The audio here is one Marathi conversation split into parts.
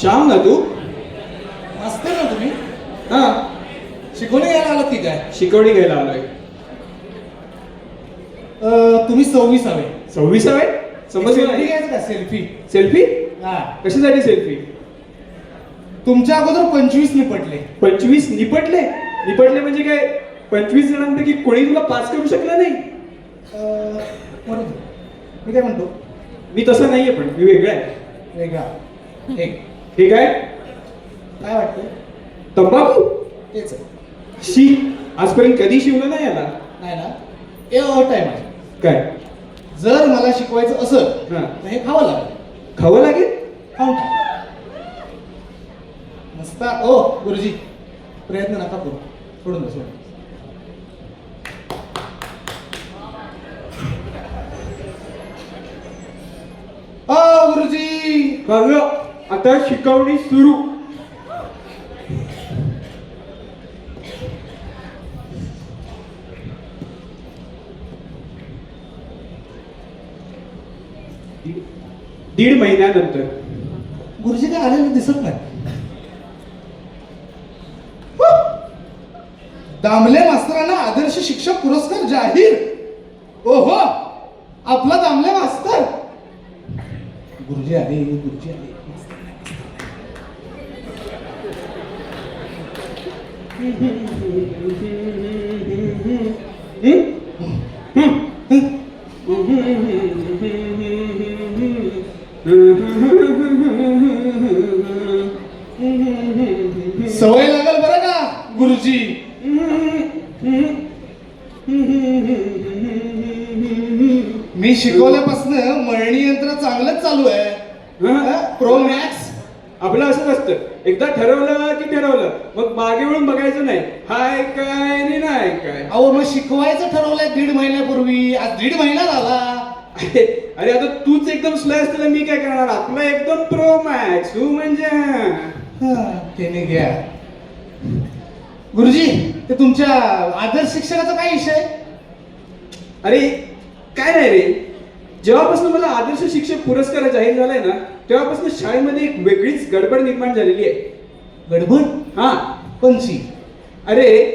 श्याम ना तू? मास्तर ना तुम्ही? हा. शिकवणी घ्यायला आलात की काय? शिकवणी घ्यायला आलोय. अं, तुम्ही सव्वीस हवे सव्वीसावे? समजलं सेल्फी नाही. घ्यायचं का? सेल्फी सेल्फी हा. कशासाठी सेल्फी तुमच्या अगोदर पंचवीस निपटले. पंचवीस निपटले? निपटले म्हणजे काय? पंचवीस जणांपैकी कोणी तुला पास करू शकलं नाही? अं. मी काय म्हणतो? मी तसं नाहीये पण मी वेगळा आहे. वेगळा. एक. हे काय काय वाटतं तंबाखू? तेच. आहे. शी आजपर्यंत कधी शिवलं नाही याला? नाही ना. हे अ टाइम आहे. काय? जर मला शिकवायचं असं हा. तर हे खावं लागेल. खावं लागेल? खाऊन खा. मस्त. ओ गुरुजी. प्रयत्न नका करू. सोडून द्या सोडून द्या. ओ कळलं आता शिकवणी सुरू. दीड महिन्यानंतर. गुरुजी काय आलेले दिसत नाही. दामले मास्तरांना आदर्श शिक्षक पुरस्कार जाहीर. ओहो आपला दामले मास्तर गुरुजी आले गुरुजी आले सवय लागल बरं का गुरुजी? मी शिकवल्यापासून मळणी यंत्र चांगलंच चालू आहे. प्रो मॅक्स आपलं असंच असतं एकदा ठरवलं की ठरवलं. मग मागे वळून बघायचं नाही. हाय काय आणि नाही काय? अहो मग शिकवायचं ठरवलंय दीड महिन्यापूर्वी. आज दीड महिना झाला. अरे आता तूच एकदम स्लो असलेला मी काय करणार? आपलं एकदम प्रो मॅक्स तू म्हणजे? त्याने घ्या. गुरुजी ते तुमच्या आदर्श शिक्षकाचा काय विषय? अरे काय नाही रे. जेव्हापासून मला आदर्श शिक्षक पुरस्कार जाहीर झालाय ना तेव्हापासून शाळेमध्ये एक वेगळीच गडबड निर्माण झालेली आहे. गडबड? हा. कोणची? अरे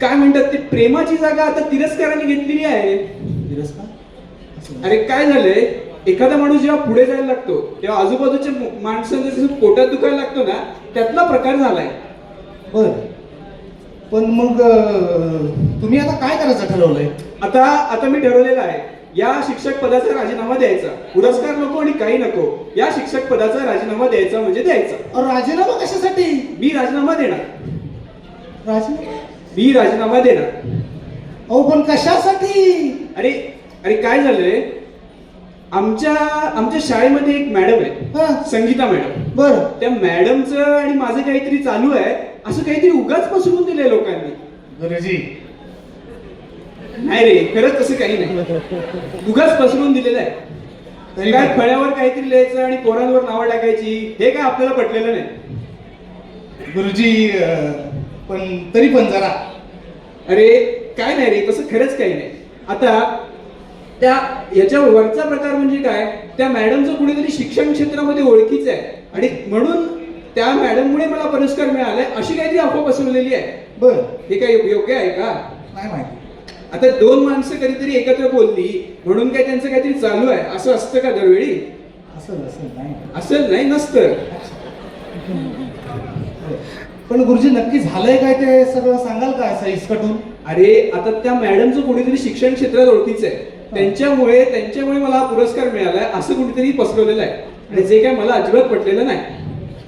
काय म्हणतात ते प्रेमाची जागा आता तिरस्काराने घेतलेली आहे. तिरस्कार. अरे काय झालंय? एखादा माणूस जेव्हा पुढे जायला लागतो तेव्हा आजूबाजूच्या माणसांचं जसं पोटात दुखायला लागतो ना त्यातला प्रकार झालाय. बर. पण मग तुम्ही आता काय करायचं ठरवलंय? आता आता मी ठरवलेलं आहे. या शिक्षक पदाचा राजीनामा द्यायचा. पुरस्कार नको आणि काही नको. या शिक्षक पदाचा राजीनामा द्यायचा म्हणजे द्यायचा. अहो, राजीनामा कशासाठी? मी राजीनामा देणार. राजीनामा? मी राजीनामा देणार. अहो पण कशासाठी? अरे अरे काय झालंय? आमच्या आमच्या शाळेमध्ये एक मॅडम आहे. हा. संगीता मॅडम. बर. त्या मॅडमचं आणि माझं काहीतरी चालू आहे. असं काहीतरी उगाच पसरवून दिलंय लोकांनी. गुरुजी नाही रे खरंच तसं काही नाही. उगाच पसरवून दिलेलं आहे. तरी काय फळ्यावर काहीतरी लिहायचं आणि पोरांवर नावं टाकायची हे काय आपल्याला पटलेलं नाही. गुरुजी पण तरी पण जरा. अरे काय नाही रे तसं खरंच काही नाही. आता त्या याच्या वरचा प्रकार म्हणजे काय? त्या मॅडमचं कुणीतरी शिक्षण क्षेत्रामध्ये ओळखीचं आहे. आणि म्हणून त्या मॅडममुळे मला पुरस्कार मिळालाय अशी काहीतरी अफवा पसरवलेली आहे. बर. हे काय योग्य आहे का? नाही माहिती. आता दोन माणसं कधीतरी एकत्र बोलली म्हणून काय त्यांचं काहीतरी चालू आहे? असं असतं का दरवेळी? असं असं नाही. असं नाही नसतं. पण गुरुजी नक्की झालंय काय ते सगळं? सांगाल का असं इसकटून? अरे आता त्या मॅडमचं कोणीतरी शिक्षण क्षेत्रात ओळखीचं आहे. त्यांच्यामुळे त्यांच्यामुळे मला हा पुरस्कार मिळालाय असं कुणीतरी पसरवलेलं आहे. आणि जे काय मला अजिबात पटलेलं नाही.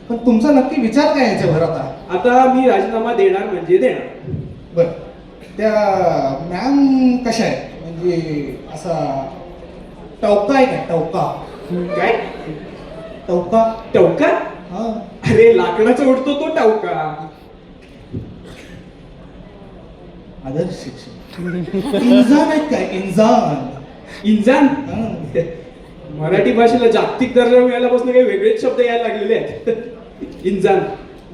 पण तुमचा नक्की विचार काय याच्यावर आता? आता मी राजीनामा देणार म्हणजे देणार. बर. त्या मॅम कशा आहेत? म्हणजे असा टवका आहे का? टवका. काय? टवका? टवका? हा. अरे लाकडाचा उडतो तो टावका. आदर्श शिक्षक. इंजान आहेत काय? इंजान इंजान. मराठी भाषेला जागतिक दर्जा मिळाल्यापासून काही वेगळेच शब्द यायला लागलेले आहेत. इंजान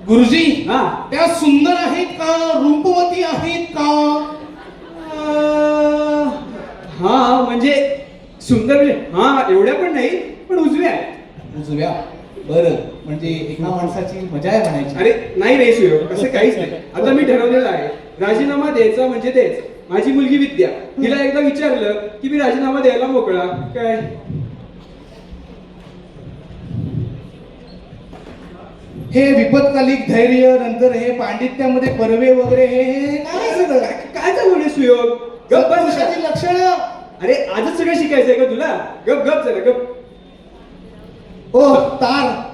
गुरुजी हा. त्या सुंदर आहेत का? रूपवती आहेत का? हा म्हणजे सुंदर म्हणजे हा एवढ्या पण नाही पण उजव्या. उजव्या. बरं. म्हणजे एका माणसाची मजा आहे म्हणायची. अरे नाही रे सुयोग असं काहीच नाही. आता मी ठरवलेलं आहे राजीनामा द्यायचा म्हणजे तेच. माझी मुलगी विद्या. तिला एकदा विचारलं की मी राजीनामा द्यायला मोकळा? काय? हे विपत्कालिक धैर्य नंतर हे पांडित्यामध्ये परवे वगैरे हे काय सगळं काय चालू सुयोग? गप बस पुरुषाची लक्षणं? अरे आजच सगळं शिकायचंय का तुला? गप गप जरा गप. ओ तार.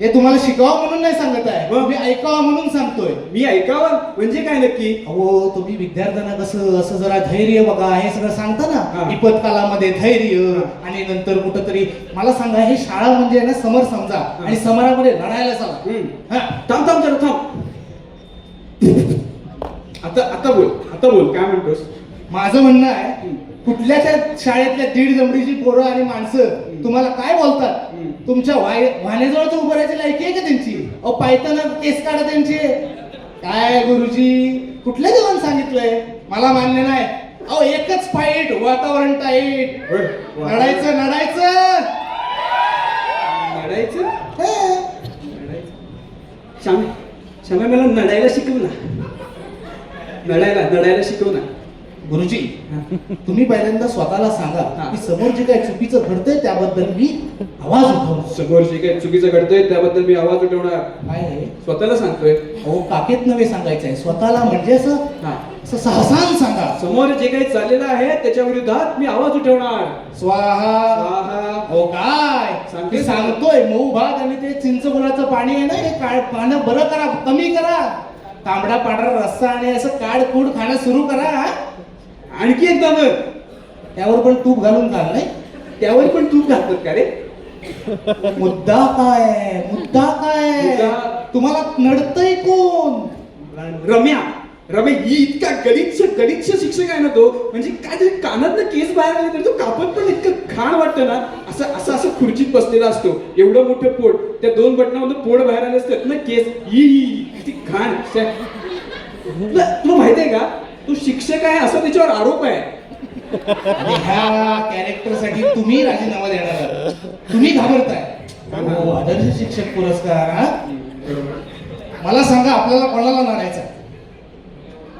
हे तुम्हाला शिकावं म्हणून नाही सांगत आहे? मी ऐकावं म्हणून सांगतोय. मी ऐकावं? म्हणजे काय नक्की? अहो तुम्ही विद्यार्थ्यांना कसं असं जरा धैर्य बघा. हे सगळं सांगता ना. विपत कालामध्ये धैर्य आणि नंतर कुठंतरी मला सांगा हे शाळा म्हणजे ना समर समजा. आणि समरामध्ये लढायला चला. हा. थांब थांब जरा थांब. आता आता बोल आता बोल. काय म्हणतोस? माझं म्हणणं आहे हम्म. कुठल्या त्या शाळेतल्या दीड जमडीची पोरं आणि माणसं तुम्हाला काय बोलतात. तुमच्या वाय वाहनेजवळ तर उभं राहायची लायकी आहे का त्यांची? अहो पायताना केस काढा त्यांचे. काय गुरुजी? कुठल्या देवान सांगितलंय? मला मान्य नाही. अहो एकच फाईट वातावरण टाईट. लढायचं लढायचं. लढायचं. श्याम श्यामा मला नडायला शिकव ना. नडायला नडायला शिकव ना. गुरुजी तुम्ही पहिल्यांदा स्वतःला सांगा. की समोर जे काही चुकीचं घडतंय त्याबद्दल मी आवाज उठवतो समोर जे काही चुकीचं घडतंय त्याबद्दल मी आवाज उठवणार. काय आहे? स्वतःला सांगतोय. अहो काकेत नव्हे सांगायचं आहे. स्वतःला म्हणजे असं हा. असं सहसान सांगा. समोर जे काही चाललेलं आहे त्याच्या विरोधात मी आवाज उठवणार. स्वाहा. स्वाहा. हो काय? सांगते सांगतोय मऊ भात आणि ते चिंच गुळाचं पाणी आहे ना हे काळ पानं बरं करा कमी करा. तांबडा पांढरा रस्सा आणि असं काड कूड खाणं सुरू करा? आणखी एकदा बघ त्यावर पण तूप घालून नाही? त्यावर पण तूप घालतात का रे? मुद्दा काय? मुद्दा काय? तुम्हाला नडतंय कोण? रम्या. रम्या ही इतका गलिच्छ गलिच्छ शिक्षक आहे ना तो. म्हणजे काय तरी कानात केस बाहेर आले तर तो कापत पण इतकं घाण वाटतं ना. असं असं असं खुर्चीत बसलेला असतो. एवढं मोठं पोट. त्या दोन बटनामधून पोट बाहेर आले असतात ना केस. ही घाण. तुला माहिती आहे का? तो शिक्षक आहे असा त्याच्यावर आरोप आहे. ह्या कॅरेक्टरसाठी तुम्ही राजीनामा देणार. तुम्ही घाबरताय. हो, आदर्श शिक्षक पुरस्कार हा? मला सांगा आपल्याला कोणाला नारायचा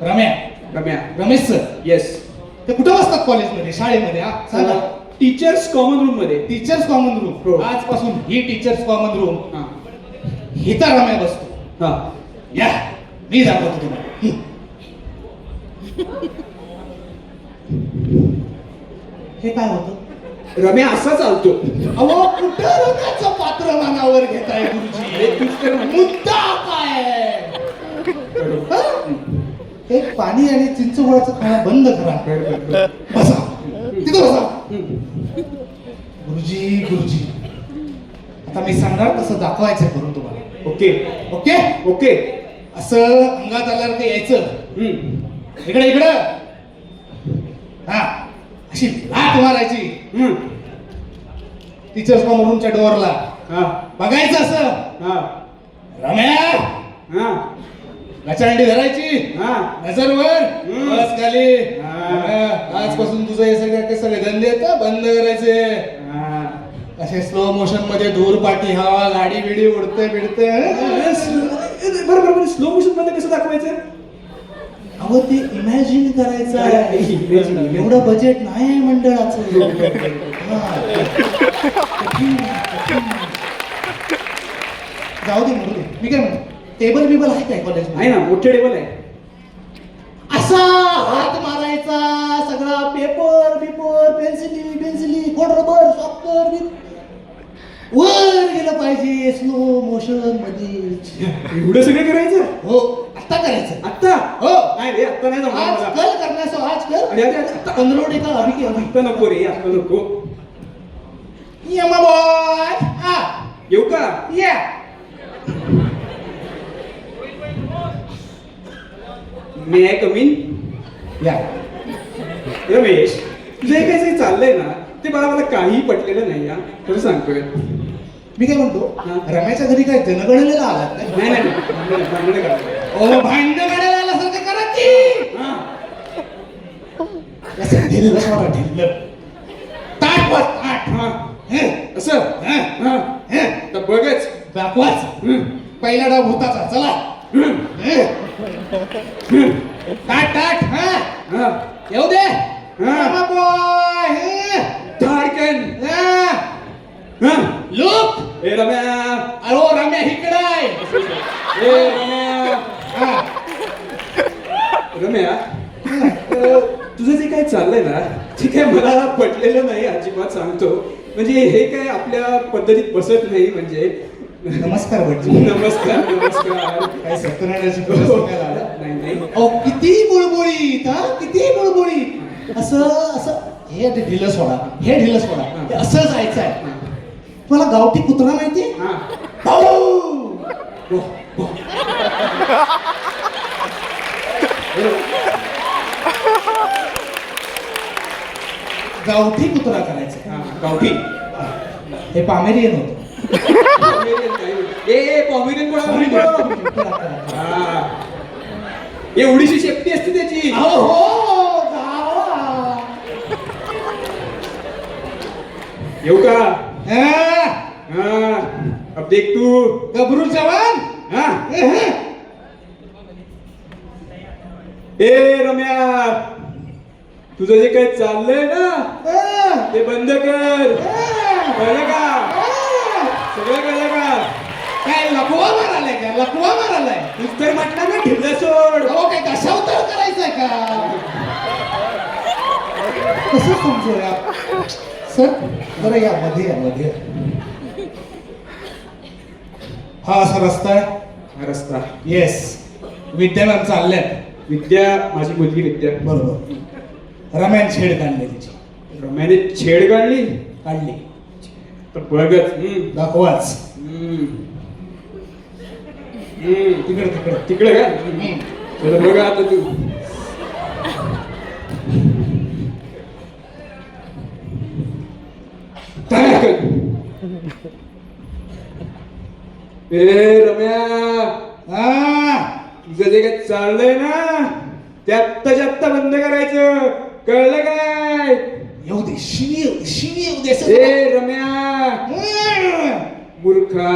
रम्या. रम्या. रमेश सर येस ते कुठं बसतात कॉलेजमध्ये शाळेमध्ये हा? सांगा. टीचर्स कॉमन रूममध्ये. टीचर्स कॉमन हो. रूम आजपासून ही टीचर्स कॉमन रूम हा. हिता रम्या बसतो. हा. या. मी दाखवतो तुम्हाला. हं. हे काय होतं? रम्या असा चालतो. अहो कुठं रम्याचं पात्र मनावर घेताय गुरुजी. मुद्दा काय? हे? पाणी आणि चिंचगोळाचं खाणं बंद करा. बसा. तिथं बसा. गुरुजी गुरुजी. आता मी सांगणार कसं दाखवायचं करून तुम्हाला. ओके. ओके? ओके. असं अंगात आल्यावर ते यायचं. इकडे इकडं. हा अशी लाट मारायची. टीचर्स रूमच्या डोअरला. हा. बघायचं असं. हा. रम्या. हा. गचांडी धरायची. हा. नजर वर. हम्म. बस खाली. हा. आजपासून तुझं हे सगळे ते सगळे धंदे बंद करायचे. हा. असे स्लो मोशनमध्ये धूर पाठी हवा गाडी बिडी उडते बिडते अरे, स्लो- बरं बरं स्लो मोशनमध्ये कसं दाखवायचं? अहो ते इमॅजिन करायचं आहे. एवढं बजेट नाही आहे मंडळाचं. हा. जाऊ दे म्हणू दे. मी काय म्हणतो? टेबल बिबल आहे काय कॉलेज आहे ना मोठे टेबल आहे. असा हात मारायचा सगळा पेपर बिपर पेन्सिली पेन्सिली खोड रबर वर गेलं पाहिजे स्लो मोशनमध्ये. एवढं सगळं करायचं? हो. आता करायचं. आत्ता? हो. नाही रे आत्ता नाही जमणार आज मला. कल करण्यासो आज अरे, कर अरे, अरे, आत्ता पंधरवडे का? अभी की अभी आत्ता नको रे आत्ता नको. यमा बॉय आ. येऊ का? या. मी आहे कमीन या. रमेश तुझं हे काही जे चाललंय ना ते मला मला काही पटलेलं नाही या खरं सांगतोय. मी काय म्हणतो हा. रम्याच्या घरी काय जनगणनेला आलात नाही नाही करायचं. ओ भांडण काढायला आल्यासारखं करा की. हा. असं ढिल्लं सोडा ढिल्लं. ताट बस ताट. हा. हे, असं? हा, हा. हे. तर बघच. दाखवाच. पहिला डाव भूताचा. चला. ताट ताट. हा. येऊ दे हा. बॉय हे धाडकन हा. हा लोक ए रम्या अरो रम्या इकडे आहे ए रम्या हा. रम्या अ, तुझं जे काय चाललंय ना ते काय मला पटलेलं नाही अजिबात सांगतो म्हणजे हे काय आपल्या पद्धतीत बसत नाही म्हणजे नमस्कार भटजी नमस्कार नमस्कार. काय सत्यनारायणाची हो. नाही नाही. अहो किती बुळबुळीत हा? किती बुळबुळीत. असं असं हे ढिलं सोडा. हे ढिलं सोडा. हे. असं जायचं आहे. मला गावठी कुत्रा हा. भाऊ! हो, हो. गावठी कुत्रा करायचा. हा, गावठी. हे पामेरियन होतं पॉमेरियन काय होतं? ए पॉमेरियन कोणा कुत्रा करायचा. हा एवढीशी शेपटी असते त्याची हो, गावा. येऊ का हा, हा अब देख तू गबरू जवान हा. ए रम्या तुझं जे काही चाललंय ना. ते बंद कर. कळलं का सगळं कळलं का काय लकवा मारायलाय का लपवा मारायलाय तूच तर म्हटलं ना ढिल्ला सोड हो काय दशावतार करायचंय का कसं समजूया सर बरं या मध्ये या मध्ये हा असा रस्ता आहे हा. रस्ता येस विद्या मॅम चालल्यात विद्या माझी मुलगी विद्या बरोबर रम्यान छेड काढली तिची रम्याने छेड काढली काढली हम्म. दाखवाच. तिकडे तिकडे. तिकडे का. चला बघा आता तू. ए रम्या. हा. तुझं जे काय चाललंय ना ते आत्ताच्या आत्ता बंद करायचं. कळलं काय? येऊ दे शिवी येऊ दे शिवी येऊ दे असं- ए रम्या हम्म. मूर्खा